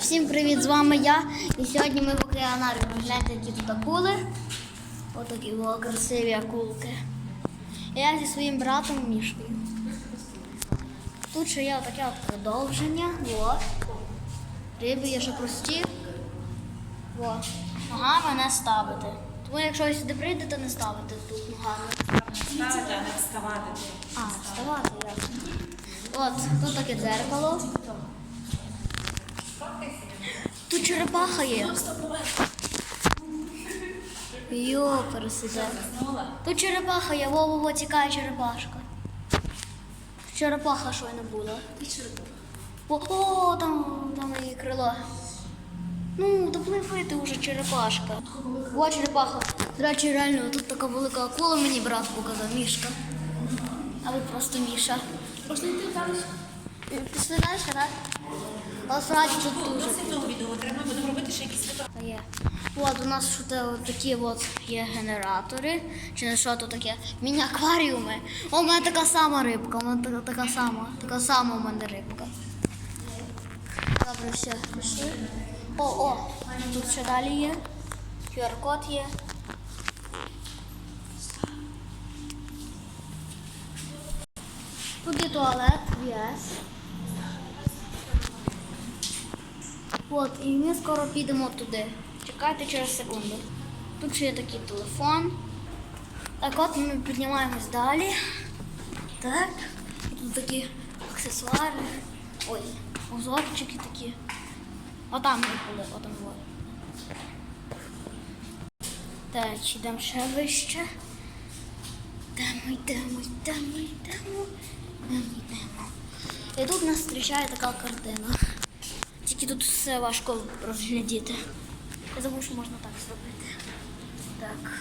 Всім привіт, з вами я. І сьогодні ми в океанарі. Гляньте, які тут акули. Отакі о, красиві акулки. Я зі своїм братом Мішкою. Тут ще є отаке от продовження. О. Риби є ще прості. О. Ногами не ставити. Тому якщо ви сюди прийдете, не ставити тут ногами. Ставити, а не вставати. А, вставати ясно. От, тут таке дзеркало. Тут черепаха є. Йо, пересиде. Тут черепаха є, во-во-во, тікає черепашка. Черепаха щойно була. О, о, там, там її крило. Ну, допливайте вже черепашка. О, черепаха. До речі, реально, тут така велика акула мені брат показав, мішка. А ви просто Міша. Можна йти далі? Пішли далі, так? Тут будемо робити ще якісь. Є. От у нас те, от такі от є генератори. Чи не що то таке? Міні-акваріуми. О, у мене така сама рибка, у мене така, така сама. Така сама у мене рибка. Добре, все, пішли. О, о, тут ще далі є. QR-код є. Тут є туалет, ЄС. От, і ми скоро підемо туди. Чекайте через секунду. Тут ще є такий телефон. Так от ми піднімаємось далі. Так. Тут такі аксесуари. Ой, узорчики такі. Отам ми були, отам були. Так, йдемо ще вище. Йдемо, йдемо, йдемо, йдемо. Йдемо, йдемо. І тут нас зустрічає така картина. Тільки тут все важко розглядіти. Я забув, що можна так зробити. Так.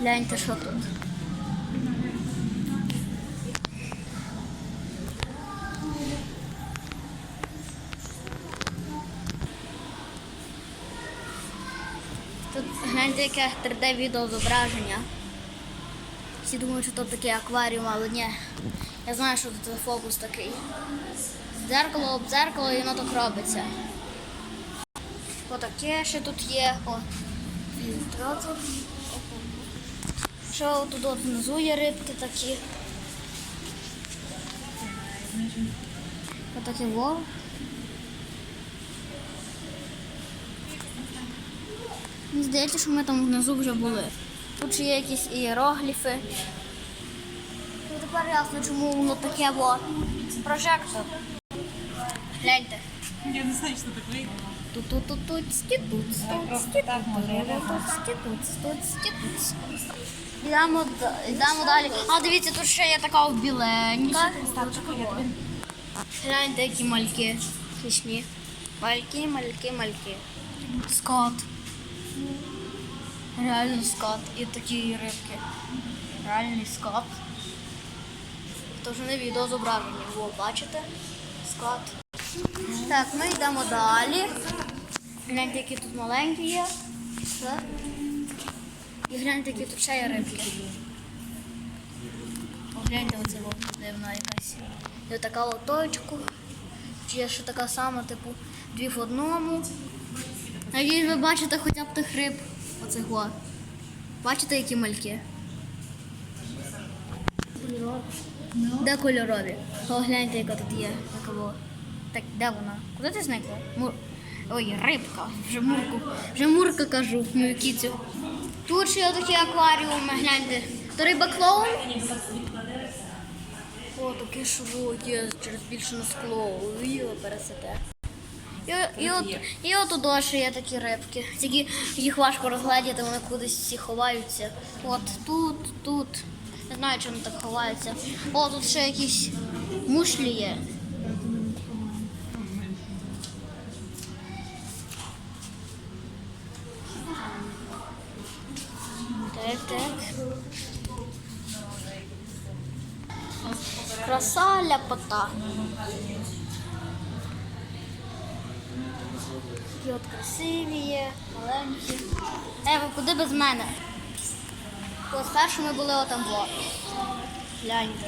Гляньте, що тут. Гляньте, яке 3D відеозображення. Всі думають, що тут такий акваріум, але ні. Я знаю, що тут фокус такий. Дзеркало об дзеркало і воно так робиться. Отаке ще тут є. О, фільтратор. Що тут от внизу є рибки такі. Отаке во. Мені здається, що ми там внизу вже були. Тут ще є якісь ієрогліфи. Ну, тепер ясно, чому воно таке во. Прожектор. Гляньте. Я не знаю, що так вийде. тут тут тут тут тут Йдемо йдемо далі. А дивіться, тут ще є така біленька. Гляньте, які мальки. Смішні. Мальки, мальки, мальки. Скот. Реальний скот. І такі рибки. Реальний. Це вже не відео зображення. Во, бачите? Скот. Так, ми йдемо далі. Гляньте, які тут маленькі є. Так. І гляньте, які тут ще є рибки. О, гляньте, оце дивна якась. І така лоточку. Чи є ще така сама, типу, дві в одному. Надіюсь, ви бачите хоча б тих риб. Оцих о. Бачите, які мальки? Де кольорові? О, гляньте, яка тут є. Була. Так, де вона? Куди ти зникла? Мур... Ой, рибка. Вже мурку. Вже мурка кажу, мою кіцю. Тут ще є такі акваріуми, гляньте. То риба клоун? О, таке шоу є через більше на скло. Йо, пересете. І, от, і от туди ще є такі рибки. Тільки їх важко розгледіти, вони кудись всі ховаються. От тут, тут. Не знаю, чому так ховаються. О, тут ще якісь мушлі є. Так, так. Краса ляпота. Такі красиві є, маленькі. Ева, куди без мене? От спершу ми були отам во. Гляньте.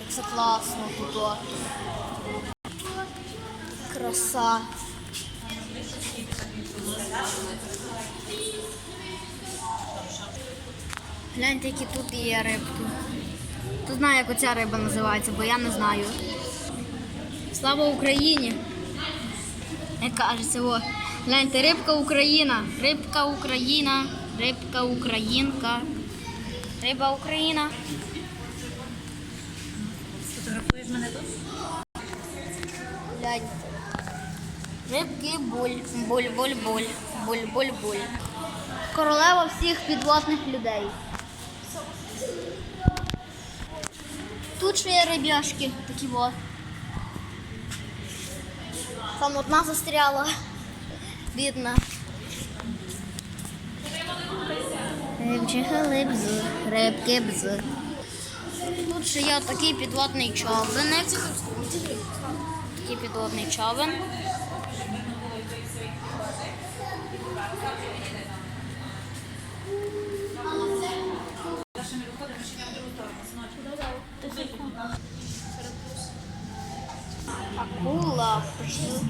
Як все класно тут. о. Краса. Гляньте, які тут є рибки. Хто знає, як оця риба називається, бо я не знаю. Слава Україні! Як кажеться, о, гляньте, рибка Україна, рибка Україна, рибка Українка, риба Україна. Фотографуєш мене тут? Гляньте. Рибки буль, буль, буль, буль, буль, буль, буль. Королева всіх підводних людей. Тут ще є рибяшки, такі во. Там одна застряла. Бідна. Рибчиха бзу, рибки бз. Тут ще є такий підводний човен. Такий підводний човен. Бз.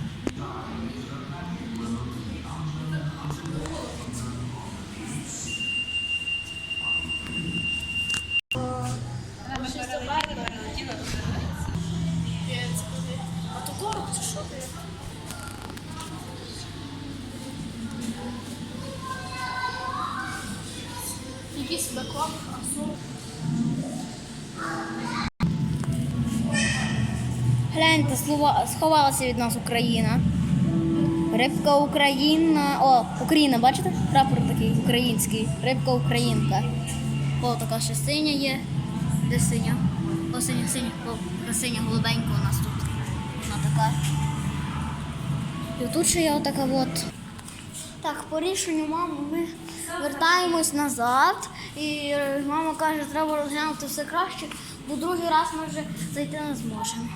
А то короб чи що ти? Гляньте, слова, сховалася від нас Україна. Рибка Україна. О, Україна, бачите? Прапор такий український. Рибка Українка. О, така ще синя є. Де синя? О, синя, синя. О, синя голубенька у нас тут. Вона така. І тут ще є отака от. Так, по рішенню мами ми вертаємось назад. І мама каже, треба розглянути все краще, бо другий раз ми вже зайти не зможемо.